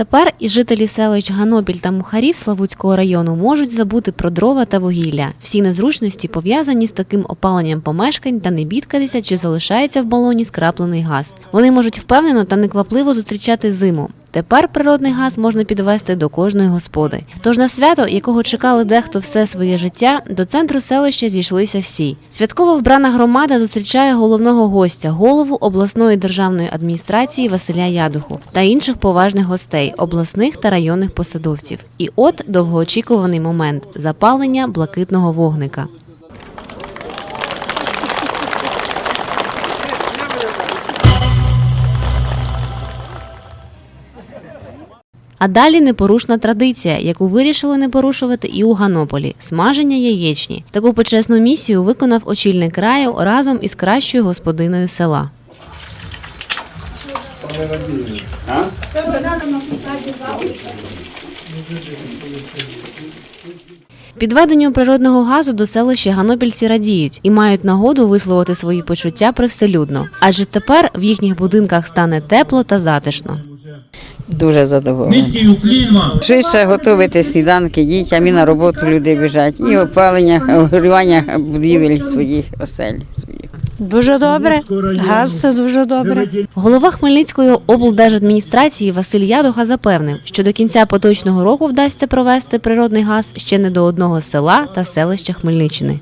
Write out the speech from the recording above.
Тепер і жителі селищ Ганобіль та Мухарів Славутського району можуть забути про дрова та вугілля. Всі незручності пов'язані з таким опаленням помешкань та не бідкатися, чи залишається в балоні скраплений газ. Вони можуть впевнено та неквапливо зустрічати зиму. Тепер природний газ можна підвести до кожної господи. Тож на свято, якого чекали дехто все своє життя, до центру селища зійшлися всі. Святково вбрана громада зустрічає головного гостя, голову обласної державної адміністрації Василя Ядуху та інших поважних гостей, обласних та районних посадовців. І от довгоочікуваний момент запалення блакитного вогника. А далі непорушна традиція, яку вирішили не порушувати і у Ганополі смаження яєчні. Таку почесну місію виконав очільник краю разом із кращою господиною села. Підведенню природного газу до селища ганопільці радіють і мають нагоду висловити свої почуття привселюдно, адже тепер в їхніх будинках стане тепло та затишно. Дуже задоволена. Низький уклін вам. Швидше готувати сніданки дітям і на роботу люди біжать, і опалення, огрівання будівель своїх осель своїх. Дуже добре. Газ це дуже добре. Голова Хмельницької облдержадміністрації Василь Ядуха запевнив, що до кінця поточного року вдасться провести природний газ ще не до одного села та селища Хмельниччини.